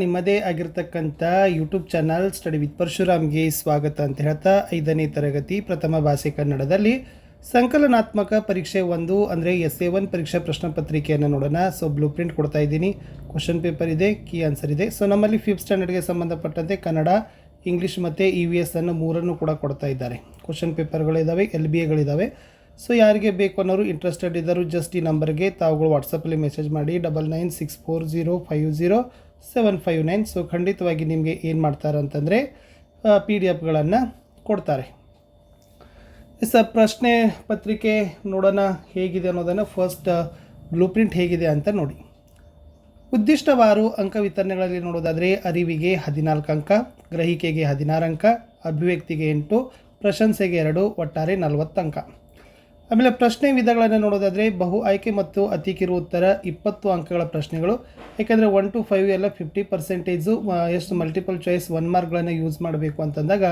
ನಿಮ್ಮದೇ ಆಗಿರ್ತಕ್ಕಂಥ YouTube channel study with ಪರಶುರಾಮ್ಗೆ ಸ್ವಾಗತ ಅಂತ ಹೇಳ್ತಾ ಐದನೇ ತರಗತಿ ಪ್ರಥಮ ಭಾಷೆ ಕನ್ನಡದಲ್ಲಿ ಸಂಕಲನಾತ್ಮಕ ಪರೀಕ್ಷೆ ಒಂದು ಅಂದರೆ ಎಸ್ ಎ ಒನ್ ಪರೀಕ್ಷಾ ಪ್ರಶ್ನೆ ಪತ್ರಿಕೆಯನ್ನು ನೋಡೋಣ. ಸೊ ಬ್ಲೂ ಪ್ರಿಂಟ್ ಕೊಡ್ತಾ ಇದ್ದೀನಿ. ಕ್ವಶನ್ ಪೇಪರ್ ಇದೆ ಕೀ ಆನ್ಸರ್ ಇದೆ. ಸೊ ನಮ್ಮಲ್ಲಿ ಫಿಫ್ತ್ ಸ್ಟ್ಯಾಂಡರ್ಡ್ಗೆ ಸಂಬಂಧಪಟ್ಟಂತೆ ಕನ್ನಡ ಇಂಗ್ಲೀಷ್ ಮತ್ತು ಇ ವಿ ಎಸ್ ಅನ್ನು ಮೂರನ್ನು ಕೂಡ ಕೊಡ್ತಾ ಇದ್ದಾರೆ. ಕ್ವಶನ್ ಪೇಪರ್ಗಳಿದ್ದಾವೆ ಎಲ್ ಬಿ ಎಗಳಿದ್ದಾವೆ ಸೊ ಯಾರಿಗೆ ಬೇಕು ಅನ್ನೋರು ಇಂಟ್ರೆಸ್ಟೆಡ್ ಇದ್ದರು ಜಸ್ಟ್ ಈ ನಂಬರ್ಗೆ ತಾವುಗಳು ವಾಟ್ಸಪ್ಪಲ್ಲಿ ಮೆಸೇಜ್ ಮಾಡಿ double nine six four zero five zero seven five nine so ಖಂಡಿತವಾಗಿ ನಿಮಗೆ ಏನು ಮಾಡ್ತಾರೆ ಅಂತಂದರೆ ಪಿ ಡಿ ಎಫ್ಗಳನ್ನು ಕೊಡ್ತಾರೆ. ಸರ್ ಪ್ರಶ್ನೆ ಪತ್ರಿಕೆ ನೋಡೋಣ ಹೇಗಿದೆ ಅನ್ನೋದನ್ನು ಫಸ್ಟ್ ಬ್ಲೂ ಪ್ರಿಂಟ್ ಹೇಗಿದೆ ಅಂತ ನೋಡಿ. ಉದ್ದಿಷ್ಟವಾರು ಅಂಕ ವಿತರಣೆಗಳಲ್ಲಿ ನೋಡೋದಾದರೆ ಅರಿವಿಗೆ ಹದಿನಾಲ್ಕು ಅಂಕ, ಗ್ರಹಿಕೆಗೆ ಹದಿನಾರು ಅಂಕ, ಅಭಿವ್ಯಕ್ತಿಗೆ ಎಂಟು, ಪ್ರಶಂಸೆಗೆ ಎರಡು, ಒಟ್ಟಾರೆ ನಲವತ್ತು ಅಂಕ. ಆಮೇಲೆ ಪ್ರಶ್ನೆ ವಿಧಗಳನ್ನು ನೋಡೋದಾದರೆ ಬಹು ಆಯ್ಕೆ ಮತ್ತು ಅತಿ ಕಿರು ಉತ್ತರ ಇಪ್ಪತ್ತು ಅಂಕಗಳ ಪ್ರಶ್ನೆಗಳು. ಯಾಕೆಂದರೆ ಒನ್ ಟು ಫೈವ್ ಎಲ್ಲ ಫಿಫ್ಟಿ ಪರ್ಸೆಂಟೇಜು ಎಷ್ಟು ಮಲ್ಟಿಪಲ್ ಚಾಯ್ಸ್ ಒನ್ ಮಾರ್ಕ್ಗಳನ್ನು ಯೂಸ್ ಮಾಡಬೇಕು ಅಂತಂದಾಗ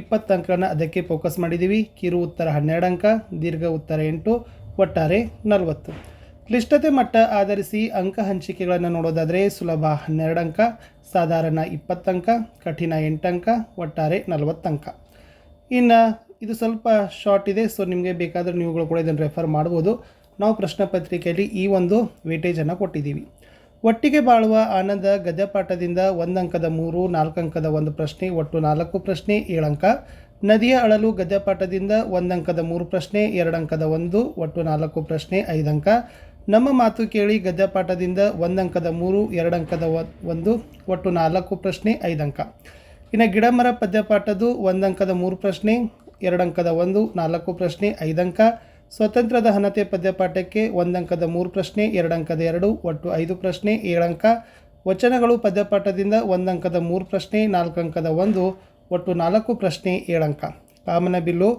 ಇಪ್ಪತ್ತು ಅಂಕಗಳನ್ನು ಅದಕ್ಕೆ ಫೋಕಸ್ ಮಾಡಿದ್ದೀವಿ ಕಿರು ಉತ್ತರ ಹನ್ನೆರಡು ಅಂಕ, ದೀರ್ಘ ಉತ್ತರ ಎಂಟು, ಒಟ್ಟಾರೆ ನಲವತ್ತು. ಕ್ಲಿಷ್ಟತೆ ಮಟ್ಟ ಆಧರಿಸಿ ಅಂಕ ಹಂಚಿಕೆಗಳನ್ನು ನೋಡೋದಾದರೆ ಸುಲಭ ಹನ್ನೆರಡು ಅಂಕ, ಸಾಧಾರಣ ಇಪ್ಪತ್ತು ಅಂಕ, ಕಠಿಣ ಎಂಟು ಅಂಕ, ಒಟ್ಟಾರೆ ನಲವತ್ತು ಅಂಕ. ಇನ್ನು ಇದು ಸ್ವಲ್ಪ ಶಾರ್ಟ್ ಇದೆ ಸೊ ನಿಮಗೆ ಬೇಕಾದರೆ ನೀವುಗಳು ಕೂಡ ಇದನ್ನು ರೆಫರ್ ಮಾಡ್ಬೋದು. ನಾವು ಪ್ರಶ್ನೆ ಪತ್ರಿಕೆಯಲ್ಲಿ ಈ ಒಂದು ವೇಟೇಜನ್ನು ಕೊಟ್ಟಿದ್ದೀವಿ. ಒಟ್ಟಿಗೆ ಬಾಳುವ ಆನಂದ ಗದ್ಯಪಾಠದಿಂದ ಒಂದು ಅಂಕದ ಮೂರು, ನಾಲ್ಕು ಅಂಕದ ಒಂದು ಪ್ರಶ್ನೆ, ಒಟ್ಟು ನಾಲ್ಕು ಪ್ರಶ್ನೆ, ಏಳು ಅಂಕ. ನದಿಯ ಅಳಲು ಗದ್ಯಪಾಠದಿಂದ ಒಂದು ಅಂಕದ ಮೂರು ಪ್ರಶ್ನೆ, ಎರಡು ಅಂಕದ ಒಂದು, ಒಟ್ಟು ನಾಲ್ಕು ಪ್ರಶ್ನೆ, ಐದು ಅಂಕ. ನಮ್ಮ ಮಾತು ಕೇಳಿ ಗದ್ಯಪಾಠದಿಂದ ಒಂದು ಅಂಕದ ಮೂರು, ಎರಡು ಅಂಕದ ಒಂದು, ಒಟ್ಟು ನಾಲ್ಕು ಪ್ರಶ್ನೆ, ಐದು ಅಂಕ. ಇನ್ನು ಗಿಡಮರ ಪದ್ಯಪಾಠದ್ದು ಒಂದು ಅಂಕದ ಮೂರು ಪ್ರಶ್ನೆ ಎರಡು ಅಂಕದ ಒಂದು, ನಾಲ್ಕು ಪ್ರಶ್ನೆ ಐದು ಅಂಕ ಸ್ವತಂತ್ರದ ಹನತೆ ಪದ್ಯಪಾಠಕ್ಕೆ ಒಂದಂಕದ ಮೂರು ಪ್ರಶ್ನೆ ಎರಡು ಅಂಕದ ಎರಡು, ಒಟ್ಟು ಐದು ಪ್ರಶ್ನೆ ಏಳು ಅಂಕ ವಚನಗಳು ಪದ್ಯಪಾಠದಿಂದ ಒಂದಂಕದ ಮೂರು ಪ್ರಶ್ನೆ ನಾಲ್ಕು ಅಂಕದ ಒಂದು, ಒಟ್ಟು ನಾಲ್ಕು ಪ್ರಶ್ನೆ ಏಳು ಅಂಕ ಕಾಮನ ಬಿಲ್ಲು,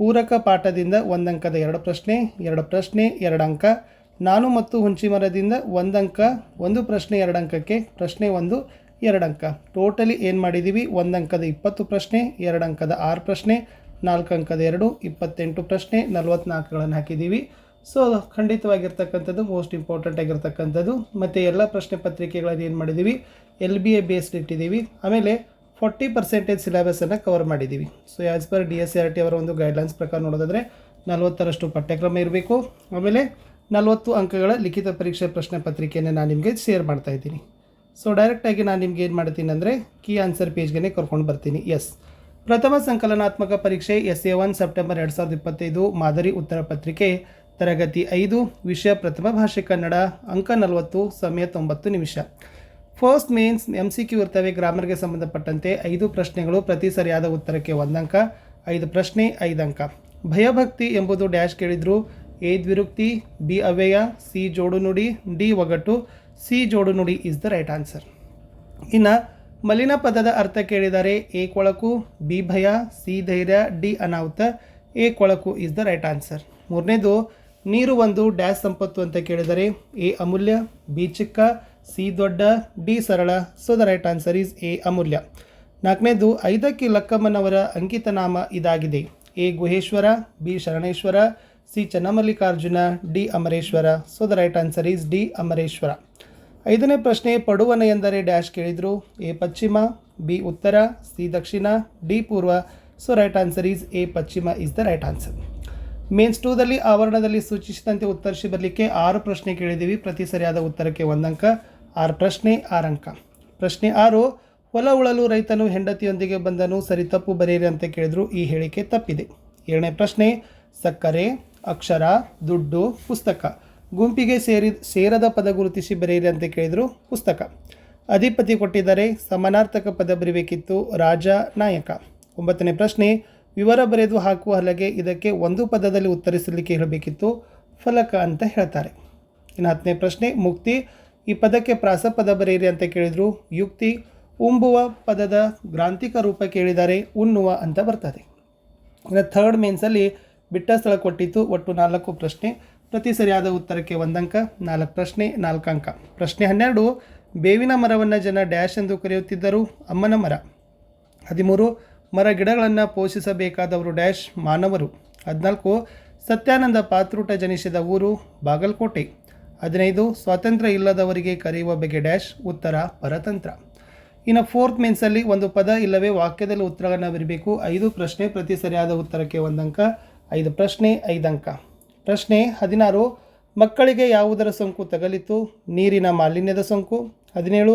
ಪೂರಕ ಪಾಠದಿಂದ ಒಂದಂಕದ ಎರಡು ಪ್ರಶ್ನೆ ಎರಡು ಪ್ರಶ್ನೆ ಎರಡು ಅಂಕ ನಾನು ಮತ್ತು ಹುಂಚಿಮರದಿಂದ ಒಂದಂಕ, ಒಂದು ಪ್ರಶ್ನೆ ಎರಡು ಅಂಕಕ್ಕೆ ಪ್ರಶ್ನೆ ಒಂದು ಎರಡು ಅಂಕ ಟೋಟಲಿ ಏನು ಮಾಡಿದ್ದೀವಿ ಒಂದಂಕದ ಇಪ್ಪತ್ತು ಪ್ರಶ್ನೆ ಎರಡು ಅಂಕದ ಆರು ಪ್ರಶ್ನೆ ನಾಲ್ಕು ಅಂಕದ ಎರಡು, ಇಪ್ಪತ್ತೆಂಟು ಪ್ರಶ್ನೆ, ನಲವತ್ನಾಲ್ಕುಗಳನ್ನು ಹಾಕಿದ್ದೀವಿ. ಸೊ ಖಂಡಿತವಾಗಿರ್ತಕ್ಕಂಥದ್ದು ಮೋಸ್ಟ್ ಇಂಪಾರ್ಟೆಂಟ್ ಆಗಿರ್ತಕ್ಕಂಥದ್ದು. ಮತ್ತು ಎಲ್ಲ ಪ್ರಶ್ನೆ ಪತ್ರಿಕೆಗಳನ್ನು ಏನು ಮಾಡಿದ್ದೀವಿ? ಎಲ್ ಬಿ ಎ ಬೇಸ್ಡ್ ಇಟ್ಟಿದ್ದೀವಿ. ಆಮೇಲೆ ಫಾರ್ಟಿ ಪರ್ಸೆಂಟೇಜ್ ಸಿಲೆಬಸನ್ನು ಕವರ್ ಮಾಡಿದ್ದೀವಿ. So as per D S R T ಅವರ ಒಂದು ಗೈಡ್ಲೈನ್ಸ್ ಪ್ರಕಾರ ನೋಡೋದಾದರೆ, ನಲವತ್ತರಷ್ಟು ಪಠ್ಯಕ್ರಮ ಇರಬೇಕು. ಆಮೇಲೆ ನಲವತ್ತು ಅಂಕಗಳ ಲಿಖಿತ ಪರೀಕ್ಷೆ ಪ್ರಶ್ನೆ ಪತ್ರಿಕೆಯನ್ನು ನಾನು ನಿಮಗೆ ಶೇರ್ ಮಾಡ್ತಾ ಇದ್ದೀನಿ. ಸೊ ಡೈರೆಕ್ಟಾಗಿ ನಾನು ನಿಮ್ಗೆ ಏನು ಮಾಡ್ತೀನಿ ಅಂದರೆ ಕೀ ಆನ್ಸರ್ ಪೇಜ್ಗೆ ಕರ್ಕೊಂಡು ಬರ್ತೀನಿ. ಎಸ್ ಪ್ರಥಮ ಸಂಕಲನಾತ್ಮಕ ಪರೀಕ್ಷೆ ಎಸ್ ಎ ಒನ್ ಸೆಪ್ಟೆಂಬರ್ ಎರಡು ಸಾವಿರದ ಇಪ್ಪತ್ತೈದು, ಮಾದರಿ ಉತ್ತರ ಪತ್ರಿಕೆ, ತರಗತಿ ಐದು, ವಿಷಯ ಪ್ರಥಮ ಭಾಷೆ ಕನ್ನಡ, ಅಂಕ ನಲವತ್ತು, ಸಮಯ ತೊಂಬತ್ತು ನಿಮಿಷ. First mains M C Q ಇರ್ತವೆ, ಗ್ರಾಮರ್ಗೆ ಸಂಬಂಧಪಟ್ಟಂತೆ ಐದು ಪ್ರಶ್ನೆಗಳು ಪ್ರತಿ ಸರಿಯಾದ ಉತ್ತರಕ್ಕೆ ಒಂದಂಕ, ಐದು ಪ್ರಶ್ನೆ ಐದು ಅಂಕ ಭಯಭಕ್ತಿ ಎಂಬುದು ಡ್ಯಾಶ್ ಕೇಳಿದ್ರು, ಎ ದ್ವಿರುಕ್ತಿ, ಬಿ ಅವ್ಯಯ, ಸಿ ಜೋಡು ನುಡಿ ಡಿ ಒಗಟು, ಸಿ ಜೋಡು ನುಡಿ ಇಸ್ ದ ರೈಟ್ ಆನ್ಸರ್ ಇನ್ನು ಮಲಿನ ಪದದ ಅರ್ಥ ಕೇಳಿದರೆ ಎ ಕೊಳಕು, ಬಿ ಭಯ, ಸಿ ಧೈರ್ಯ, ಡಿ ಅನಾಹುತ, ಎ ಕೊಳಕು ಇಸ್ ದ ರೈಟ್ ಆನ್ಸರ್ ಮೂರನೇದು, ನೀರು ಒಂದು ಡ್ಯಾಶ್ ಸಂಪತ್ತು ಅಂತ ಕೇಳಿದರೆ, ಎ ಅಮೂಲ್ಯ, ಬಿ ಚಿಕ್ಕ, ಸಿ ದೊಡ್ಡ, ಡಿ ಸರಳ so the right answer is A ಅಮೂಲ್ಯ. ನಾಲ್ಕನೇದು, ಐದಕ್ಕೆ ಲಕ್ಕಮ್ಮನವರ ಅಂಕಿತ ನಾಮ ಇದಾಗಿದೆ, A Guheshwara, B Sharaneshwara, C Channamallikarjuna, D Amareshwara so the right answer is D Amareshwara. ಐದನೇ ಪ್ರಶ್ನೆ ಪಡುವನ ಎಂದರೆ ಡ್ಯಾಶ್ ಕೇಳಿದರು. ಎ ಪಶ್ಚಿಮ, ಬಿ ಉತ್ತರ, ಸಿ ದಕ್ಷಿಣ, ಡಿ ಪೂರ್ವ. So right answer is A ಪಶ್ಚಿಮ is the right answer mains ಟೂದಲ್ಲಿ ಆವರಣದಲ್ಲಿ ಸೂಚಿಸಿದಂತೆ ಉತ್ತರಿಸಿ ಬರಲಿಕ್ಕೆ ಆರು ಪ್ರಶ್ನೆ ಕೇಳಿದ್ದೀವಿ. ಪ್ರತಿ ಸರಿಯಾದ ಉತ್ತರಕ್ಕೆ ಒಂದಂಕ, ಆರು ಪ್ರಶ್ನೆ ಆರು ಅಂಕ ಪ್ರಶ್ನೆ ಆರು, ಹೊಲ ಉಳಲು ರೈತನು ಹೆಂಡತಿಯೊಂದಿಗೆ ಬಂದನು, ಸರಿ ತಪ್ಪು ಬರೆಯಿರಿ ಅಂತ ಕೇಳಿದ್ರು. ಈ ಹೇಳಿಕೆ ತಪ್ಪಿದೆ. ಏಳನೇ ಪ್ರಶ್ನೆ, ಸಕ್ಕರೆ, ಅಕ್ಷರ, ದುಡ್ಡು, ಪುಸ್ತಕ. ಗುಂಪಿಗೆ ಸೇರಿ ಸೇರದ ಪದ ಗುರುತಿಸಿ ಬರೆಯಿರಿ ಅಂತ ಕೇಳಿದರು ಪುಸ್ತಕ. ಅಧಿಪತಿ ಕೊಟ್ಟಿದ್ದಾರೆ, ಸಮಾನಾರ್ಥಕ ಪದ ಬರೀಬೇಕಿತ್ತು ರಾಜ ನಾಯಕ. ಒಂಬತ್ತನೇ ಪ್ರಶ್ನೆ, ವಿವರ ಬರೆದು ಹಾಕುವ ಹಲಗೆ ಇದಕ್ಕೆ ಒಂದು ಪದದಲ್ಲಿ ಉತ್ತರಿಸಲಿಕ್ಕೆ ಹೇಳಬೇಕಿತ್ತು ಫಲಕ ಅಂತ ಹೇಳ್ತಾರೆ. ಇನ್ನು ಹತ್ತನೇ ಪ್ರಶ್ನೆ, ಮುಕ್ತಿ, ಈ ಪದಕ್ಕೆ ಪ್ರಾಸ ಪದ ಬರೆಯಿರಿ ಅಂತ ಕೇಳಿದರು ಯುಕ್ತಿ, ಉಂಬುವ ಪದದ ಗ್ರಾಂಥಿಕ ರೂಪ ಕೇಳಿದ್ದಾರೆ ಉಣ್ಣುವ ಅಂತ ಬರ್ತದೆ. ಇನ್ನು ಥರ್ಡ್ ಮೇನ್ಸಲ್ಲಿ ಬಿಟ್ಟ ಸ್ಥಳ ಕೊಟ್ಟಿತ್ತು, ಒಟ್ಟು ನಾಲ್ಕು ಪ್ರಶ್ನೆ. ಪ್ರತಿ ಸರಿಯಾದ ಉತ್ತರಕ್ಕೆ ಒಂದಂಕ, ನಾಲ್ಕು ಪ್ರಶ್ನೆ, ನಾಲ್ಕು ಅಂಕ. ಪ್ರಶ್ನೆ ಹನ್ನೆರಡು, ಬೇವಿನ ಮರವನ್ನು ಜನ ಡ್ಯಾಶ್ ಎಂದು ಕರೆಯುತ್ತಿದ್ದರು, ಅಮ್ಮನ ಮರ. ಹದಿಮೂರು, ಮರ ಗಿಡಗಳನ್ನು ಪೋಷಿಸಬೇಕಾದವರು ಡ್ಯಾಶ್ ಮಾನವರು. ಹದಿನಾಲ್ಕು, ಸತ್ಯಾನಂದ ಪಾತ್ರೂಟ ಜನಿಸಿದ ಊರು ಬಾಗಲಕೋಟೆ. ಹದಿನೈದು, ಸ್ವಾತಂತ್ರ್ಯ ಇಲ್ಲದವರಿಗೆ ಕರೆಯುವ ಬಗ್ಗೆ ಡ್ಯಾಶ್ ಉತ್ತರ ಪರತಂತ್ರ. ಇನ್ನು ಫೋರ್ತ್ ಮೆನ್ಸಲ್ಲಿ ಒಂದು ಪದ ಇಲ್ಲವೇ ವಾಕ್ಯದಲ್ಲಿ ಉತ್ತರಗಳನ್ನು ಬರೀಬೇಕು. ಐದು ಪ್ರಶ್ನೆ ಪ್ರತಿ ಸರಿಯಾದ ಉತ್ತರಕ್ಕೆ ಒಂದಂಕ, ಐದು ಪ್ರಶ್ನೆ ಐದು ಅಂಕ ಪ್ರಶ್ನೆ ಹದಿನಾರು, ಮಕ್ಕಳಿಗೆ ಯಾವುದರ ಸೋಂಕು ತಗಲಿತು? ನೀರಿನ ಮಾಲಿನ್ಯದ ಸೋಂಕು. ಹದಿನೇಳು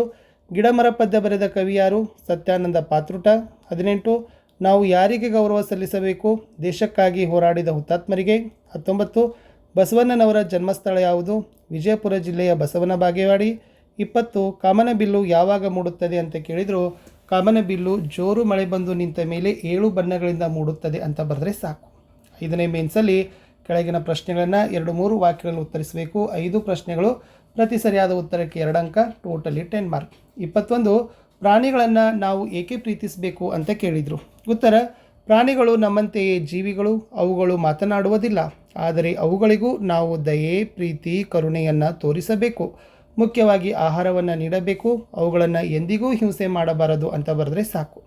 ಗಿಡಮರ ಪದ್ಯ ಬರೆದ ಕವಿಯಾರು ಸತ್ಯಾನಂದ ಪಾತ್ರುಟ. ಹದಿನೆಂಟು, ನಾವು ಯಾರಿಗೆ ಗೌರವ ಸಲ್ಲಿಸಬೇಕು? ದೇಶಕ್ಕಾಗಿ ಹೋರಾಡಿದ ಹುತಾತ್ಮರಿಗೆ. ಹತ್ತೊಂಬತ್ತು, ಬಸವಣ್ಣನವರ ಜನ್ಮಸ್ಥಳ ಯಾವುದು? ವಿಜಯಪುರ ಜಿಲ್ಲೆಯ ಬಸವನ ಬಾಗೇವಾಡಿ. ಇಪ್ಪತ್ತು, ಕಾಮನಬಿಲ್ಲು ಯಾವಾಗ ಮೂಡುತ್ತದೆ ಅಂತ ಕೇಳಿದರು, ಕಾಮನಬಿಲ್ಲು ಜೋರು ಮಳೆ ಬಂದು ನಿಂತ ಮೇಲೆ ಏಳು ಬಣ್ಣಗಳಿಂದ ಮೂಡುತ್ತದೆ ಅಂತ ಬರೆದ್ರೆ ಸಾಕು. ಐದನೇ ಮೇನ್ಸಲ್ಲಿ ಕೆಳಗಿನ ಪ್ರಶ್ನೆಗಳನ್ನು ಎರಡು ಮೂರು ವಾಕ್ಯಗಳಲ್ಲಿ ಉತ್ತರಿಸಬೇಕು. ಐದು ಪ್ರಶ್ನೆಗಳು, ಪ್ರತಿ ಸರಿಯಾದ ಉತ್ತರಕ್ಕೆ ಎರಡು ಅಂಕ, ಟೋಟಲಿ ಟೆನ್ ಮಾರ್ಕ್. ಇಪ್ಪತ್ತೊಂದು, ಪ್ರಾಣಿಗಳನ್ನು ನಾವು ಏಕೆ ಪ್ರೀತಿಸಬೇಕು ಅಂತ ಕೇಳಿದರು. ಉತ್ತರ, ಪ್ರಾಣಿಗಳು ನಮ್ಮಂತೆಯೇ ಜೀವಿಗಳು, ಅವುಗಳು ಮಾತನಾಡುವುದಿಲ್ಲ. ಆದರೆ ಅವುಗಳಿಗೂ ನಾವು ದಯೆ, ಪ್ರೀತಿ, ಕರುಣೆಯನ್ನು ತೋರಿಸಬೇಕು. ಮುಖ್ಯವಾಗಿ ಆಹಾರವನ್ನು ನೀಡಬೇಕು. ಅವುಗಳನ್ನು ಎಂದಿಗೂ ಹಿಂಸೆ ಮಾಡಬಾರದು ಅಂತ ಬರೆದ್ರೆ ಸಾಕು.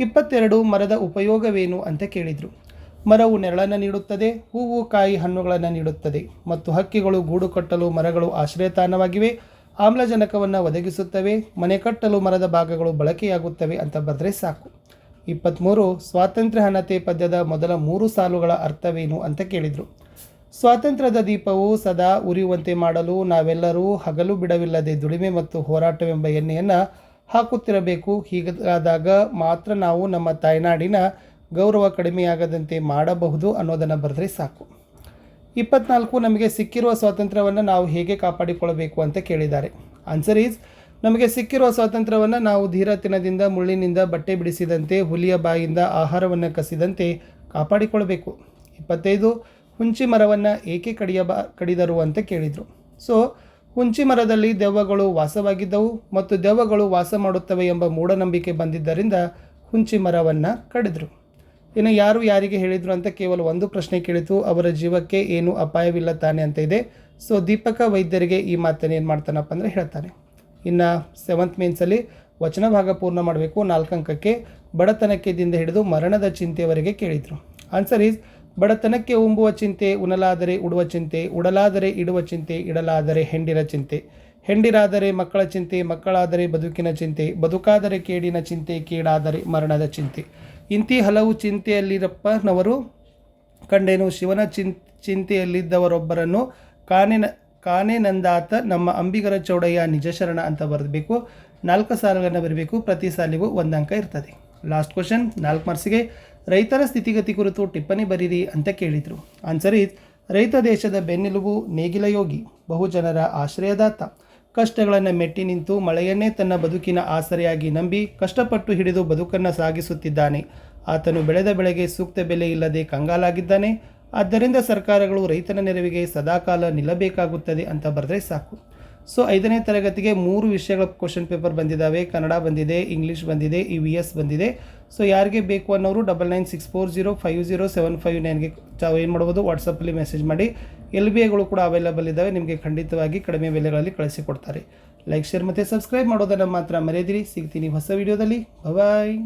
ಇಪ್ಪತ್ತೆರಡು, ಮರದ ಉಪಯೋಗವೇನು ಅಂತ ಕೇಳಿದರು. ಮರವು ನೆರಳನ್ನು ನೀಡುತ್ತದೆ, ಹೂವು ಕಾಯಿ ಹಣ್ಣುಗಳನ್ನು ನೀಡುತ್ತದೆ ಮತ್ತು ಹಕ್ಕಿಗಳು, ಗೂಡು ಕಟ್ಟಲು ಮರಗಳು ಆಶ್ರಯತಾಣವಾಗಿವೆ. ಆಮ್ಲಜನಕವನ್ನು ಒದಗಿಸುತ್ತವೆ, ಮನೆ ಕಟ್ಟಲು ಮರದ ಭಾಗಗಳು ಬಳಕೆಯಾಗುತ್ತವೆ ಅಂತ ಬರೆದ್ರೆ ಸಾಕು. ಇಪ್ಪತ್ತ್ಮೂರು ಸ್ವಾತಂತ್ರ್ಯ ಹನತೆ ಪದ್ಯದ ಮೊದಲ ಮೂರು ಸಾಲುಗಳ ಅರ್ಥವೇನು ಅಂತ ಕೇಳಿದರು. ಸ್ವಾತಂತ್ರ್ಯದ ದೀಪವು ಸದಾ ಉರಿಯುವಂತೆ ಮಾಡಲು ನಾವೆಲ್ಲರೂ ಹಗಲು ಬಿಡವಿಲ್ಲದೆ ದುಡಿಮೆ ಮತ್ತು ಹೋರಾಟವೆಂಬ ಎಣ್ಣೆಯನ್ನು ಹಾಕುತ್ತಿರಬೇಕು. ಹೀಗಾದಾಗ ಮಾತ್ರ ನಾವು ನಮ್ಮ ತಾಯ್ನಾಡಿನ ಗೌರವ ಕಡಿಮೆಯಾಗದಂತೆ ಮಾಡಬಹುದು ಅನ್ನೋದನ್ನು ಬರೆದ್ರೆ ಸಾಕು. ಇಪ್ಪತ್ನಾಲ್ಕು ನಮಗೆ ಸಿಕ್ಕಿರುವ ಸ್ವಾತಂತ್ರ್ಯವನ್ನು ನಾವು ಹೇಗೆ ಕಾಪಾಡಿಕೊಳ್ಳಬೇಕು ಅಂತ ಕೇಳಿದ್ದಾರೆ. ಆನ್ಸರ್ ಈಸ್ ನಮಗೆ ಸಿಕ್ಕಿರುವ ಸ್ವಾತಂತ್ರ್ಯವನ್ನು ನಾವು ಧೀರತನದಿಂದ ಮುಳ್ಳಿನಿಂದ, ಬಟ್ಟೆ ಬಿಡಿಸಿದಂತೆ, ಹುಲಿಯ ಬಾಯಿಂದ, ಆಹಾರವನ್ನು ಕಸಿದಂತೆ ಕಾಪಾಡಿಕೊಳ್ಳಬೇಕು. ಇಪ್ಪತ್ತೈದು, ಹುಂಚಿ ಮರವನ್ನು ಏಕೆ ಕಡಿಯಬಾ ಕಡಿದರು ಅಂತ ಕೇಳಿದರು. ಸೊ ಹುಂಚಿ ಮರದಲ್ಲಿ ದೆವ್ವಗಳು ವಾಸವಾಗಿದ್ದವು ಮತ್ತು ದೆವ್ವಗಳು ವಾಸ ಮಾಡುತ್ತವೆ ಎಂಬ ಮೂಢನಂಬಿಕೆ ಬಂದಿದ್ದರಿಂದ ಹುಂಚಿ ಮರವನ್ನು ಕಡಿದರು. ಇನ್ನು ಯಾರು ಯಾರಿಗೆ ಹೇಳಿದರು ಅಂತ ಕೇವಲ ಒಂದು ಪ್ರಶ್ನೆ ಕೇಳಿತು, ಅವರ ಜೀವಕ್ಕೆ ಏನು ಅಪಾಯವಿಲ್ಲ ತಾನೆ ಅಂತ ಇದೆ. ಸೊ ದೀಪಕ ವೈದ್ಯರಿಗೆ ಈ ಮಾತನ್ನು ಏನು ಮಾಡ್ತಾನಪ್ಪ ಅಂದರೆ ಹೇಳ್ತಾನೆ. ಇನ್ನು ಸೆವೆಂತ್ ಮೀನ್ಸಲ್ಲಿ ವಚನ ಭಾಗ ಪೂರ್ಣ ಮಾಡಬೇಕು ನಾಲ್ಕು ಅಂಕಕ್ಕೆ. ಬಡತನಕ್ಕೆ ದಿಂದ ಹಿಡಿದು ಮರಣದ ಚಿಂತೆಯವರೆಗೆ ಕೇಳಿದರು. ಆನ್ಸರ್ ಈಸ್ ಬಡತನಕ್ಕೆ ಉಂಬುವ ಚಿಂತೆ ಉಣಲಾದರೆ ಉಡುವ ಚಿಂತೆ, ಉಡಲಾದರೆ ಇಡುವ ಚಿಂತೆ, ಇಡಲಾದರೆ ಹೆಂಡಿರ ಚಿಂತೆ. ಹೆಂಡಿರಾದರೆ ಮಕ್ಕಳ ಚಿಂತೆ, ಮಕ್ಕಳಾದರೆ ಬದುಕಿನ ಚಿಂತೆ, ಬದುಕಾದರೆ ಕೇಡಿನ ಚಿಂತೆ, ಕೇಡಾದರೆ ಮರಣದ ಚಿಂತೆ. ಇಂತಿ ಹಲವು ಚಿಂತೆಯಲ್ಲಿರಪ್ಪನವರು ಕಂಡೇನು ಶಿವನ ಚಿನ್ ಚಿಂತೆಯಲ್ಲಿದ್ದವರೊಬ್ಬರನ್ನು ಕಾನೆನ ಕಾನೆನಂದಾತ ನಮ್ಮ ಅಂಬಿಗರ ಚೌಡಯ್ಯ ನಿಜಶರಣ ಅಂತ ಬರಬೇಕು ನಾಲ್ಕು ಸಾಲುಗಳನ್ನು ಬರಬೇಕು. ಪ್ರತಿ ಸಾಲಿಗೂ ಒಂದು ಅಂಕ ಇರ್ತದೆ. ಲಾಸ್ಟ್ ಕ್ವಶನ್ ನಾಲ್ಕು ಮಾರ್ಕ್ಸಿಗೆ ರೈತರ ಸ್ಥಿತಿಗತಿ ಕುರಿತು ಟಿಪ್ಪಣಿ ಬರೀರಿ ಅಂತ ಕೇಳಿದರು. ಆನ್ಸರ್ ಈಸ್ ರೈತ ದೇಶದ ಬೆನ್ನೆಲುಬು ನೇಗಿಲಯೋಗಿ ಬಹುಜನರ ಆಶ್ರಯದಾತ. ಕಷ್ಟಗಳನ್ನು ಮೆಟ್ಟಿ ನಿಂತು ಮಳೆಯನ್ನೇ ತನ್ನ ಬದುಕಿನ ಆಸರೆಯಾಗಿ ನಂಬಿ ಕಷ್ಟಪಟ್ಟು ಹಿಡಿದು ಬದುಕನ್ನು ಸಾಗಿಸುತ್ತಿದ್ದಾನೆ. ಆತನು ಬೆಳೆದ ಬೆಳೆಗೆ ಸೂಕ್ತ ಬೆಲೆ ಇಲ್ಲದೆ ಕಂಗಾಲಾಗಿದ್ದಾನೆ. ಆದ್ದರಿಂದ ಸರ್ಕಾರಗಳು ರೈತನ ನೆರವಿಗೆ ಸದಾಕಾಲ ನಿಲ್ಲಬೇಕಾಗುತ್ತದೆ ಅಂತ ಬರೆದ್ರೆ ಸಾಕು. ಸೊ, ಐದನೇ ತರಗತಿಗೆ ಮೂರು ವಿಷಯಗಳ ಕ್ವಶನ್ ಪೇಪರ್ ಬಂದಿದ್ದಾವೆ ಕನ್ನಡ ಬಂದಿದೆ ಇಂಗ್ಲೀಷ್ ಬಂದಿದೆ ಇ ವಿ ಎಸ್ ಬಂದಿದೆ. ಸೊ, ಯಾರಿಗೆ ಬೇಕು ಅನ್ನೋರು double nine six four zero five zero seven five ನೈನ್ಗೆ ಏನು ಮಾಡ್ಬೋದು? ವಾಟ್ಸಪ್ಪಲ್ಲಿ ಮೆಸೇಜ್ ಮಾಡಿ. ಎಲ್ ಬಿ ಎಗಳು ಕೂಡ ಅವೈಲೇಬಲ್ ಇದ್ದಾವೆ ನಿಮಗೆ ಖಂಡಿತವಾಗಿ ಕಡಿಮೆ ಬೆಲೆಗಳಲ್ಲಿ ಕಳಿಸಿಕೊಡ್ತಾರೆ. ಲೈಕ್ ಶೇರ್ ಮತ್ತು ಸಬ್ಸ್ಕ್ರೈಬ್ ಮಾಡೋದನ್ನು ಮಾತ್ರ ಮರೆಯದಿರಿ. ಸಿಗ್ತೀನಿ ಹೊಸ ವಿಡಿಯೋದಲ್ಲಿ ಬಾಯ್